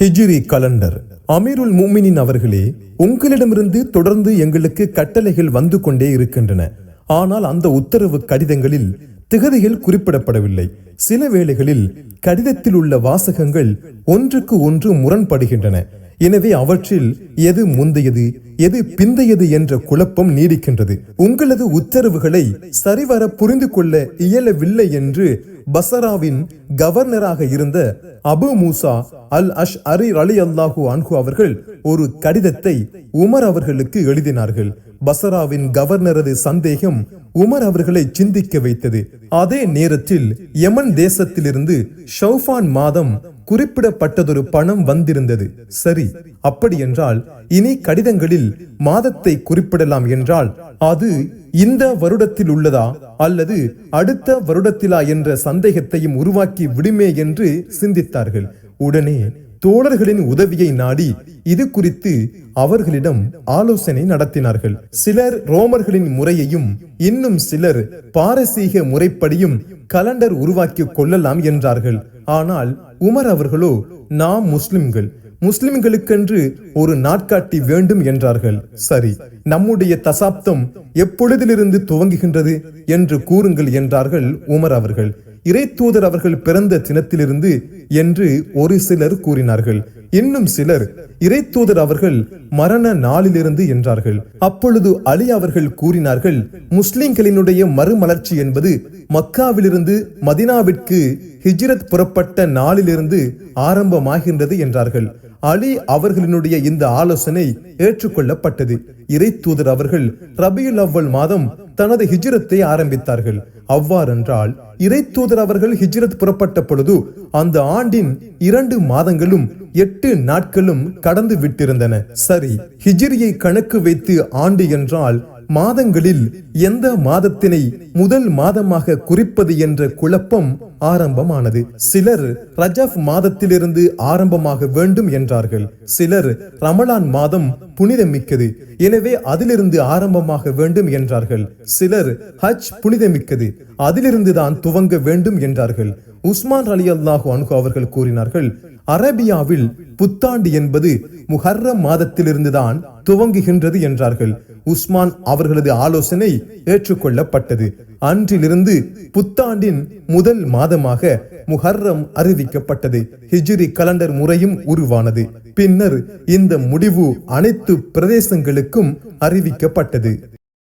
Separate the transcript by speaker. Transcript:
Speaker 1: Hijri calendar. அமீருல் முமினின் அவர்களே உங்களிடமிருந்து தொடர்ந்து எங்களுக்கு கட்டளைகள் வந்து கொண்டே இருக்கின்றன. ஆனால் அந்த உத்தரவு கடிதங்களில் திகதிகள் குறிப்பிடப்படவில்லை. சில வேளைகளில் கடிதத்தில் உள்ள வாசகங்கள் ஒன்றுக்கு ஒன்று முரண்படுகின்றன. எனவே அவற்றில் எது முந்தையது எது பிந்தையது என்ற குழப்பம் நீடிக்கின்றது. உங்களது உத்தரவுகளை சரிவர புரிந்து கொள்ள இயலவில்லை என்று பசராவின் கவர்னராக இருந்த அபு மூசா அல் அஷ் அரி அலி அல்லாஹூ அன்ஹு அவர்கள் ஒரு கடிதத்தை உமர் அவர்களுக்கு எழுதினார்கள். பசராவின் கவர்னரது சந்தேகம் உமர் அவர்களை சிந்திக்க வைத்தது. அதே நேரத்தில் யமன் தேசத்திலிருந்து ஷௌஃபான் மாதம் குறிப்பிடப்பட்டதொரு பணம் வந்திருந்தது. சரி அப்படி என்றால் இனி கடிதங்களில் மாதத்தை குறிப்பிடலாம் என்றால் அது இந்த வருடத்தில் உள்ளதா? அல்லது அடுத்த வருடத்திலா என்ற சந்தேகத்தையும் உருவாக்கி விடுமே என்று சிந்தித்தார்கள். உடனே தோழர்களின் உதவியை நாடி இது குறித்து அவர்களிடம் ஆலோசனை நடத்தினார்கள். சிலர் ரோமர்களின் முறையையும் இன்னும் சிலர் பாரசீக முறைப்படியும் கலண்டர் உருவாக்கி கொள்ளலாம் என்றார்கள். ஆனால் உமர் அவர்களோ நாம் முஸ்லிம்கள். முஸ்லிம்களுக்கென்று ஒரு நாட்காட்டி வேண்டும் என்றார்கள். சரி நம்முடைய தசாப்தம் எப்பொழுதிலிருந்து துவங்குகின்றது? என்று கூறுங்கள் என்றார்கள் உமர் அவர்கள். இறைத்தூதர் அவர்கள் பிறந்த தினத்திலிருந்து என்று ஒரு சிலர் கூறினார்கள். இன்னும் சிலர் இறைத்தூதர் அவர்கள் மரண நாளிலிருந்து என்றார்கள். அப்பொழுது அலி அவர்கள் கூறினார்கள் முஸ்லிம்களினுடைய மறுமலர்ச்சி என்பது மக்காவிலிருந்து மதினாவிற்கு ஹிஜ்ரத் புறப்பட்ட நாளிலிருந்து ஆரம்பமாகின்றது என்றார்கள். அலி அவர்களினுடைய இந்த ஆலோசனை ஏற்றுக்கொள்ளப்பட்டது. இறை தூதர் அவர்கள் ரபியுல் அவ்வல் மாதம் தனது ஹிஜ்ரத்தை ஆரம்பித்தார்கள். அவ்வாறென்றால் இறை தூதர் அவர்கள் ஹிஜ்ரத் புறப்பட்ட பொழுது அந்த ஆண்டின் இரண்டு மாதங்களும் எட்டு நாட்களும் கடந்து விட்டிருந்தன. சரி ஹிஜ்ரியை கணக்கு வைத்து ஆண்டு என்றால் மாதங்களில் எந்த மாதத்தினை முதல் மாதமாக குறிப்பது என்ற குழப்பம் ஆரம்பமானது. சிலர் ரஜப் மாதத்திலிருந்து ஆரம்பமாக வேண்டும் என்றார்கள். சிலர் ரமலான் மாதம் புனிதமிக்கது. எனவே அதிலிருந்து ஆரம்பமாக வேண்டும் என்றார்கள். சிலர் ஹஜ் புனிதமிக்கது. அதிலிருந்து தான் துவங்க வேண்டும் என்றார்கள். உஸ்மான் அலி அல்லாஹு அன்ஹு அவர்கள் கூறினார்கள் அரேபியாவில் புத்தாண்டு என்பது முஹர்ரம் மாதத்திலிருந்துதான் துவங்குகின்றது என்றார்கள். உஸ்மான் அவர்களது ஆலோசனை ஏற்றுக்கொள்ளப்பட்டது. அன்றிலிருந்து புத்தாண்டின் முதல் மாதமாக முஹர்ரம் அறிவிக்கப்பட்டது. ஹிஜ்ரி கலண்டர் முறையும் உருவானது. பின்னர் இந்த முடிவு அனைத்து பிரதேசங்களுக்கும் அறிவிக்கப்பட்டது.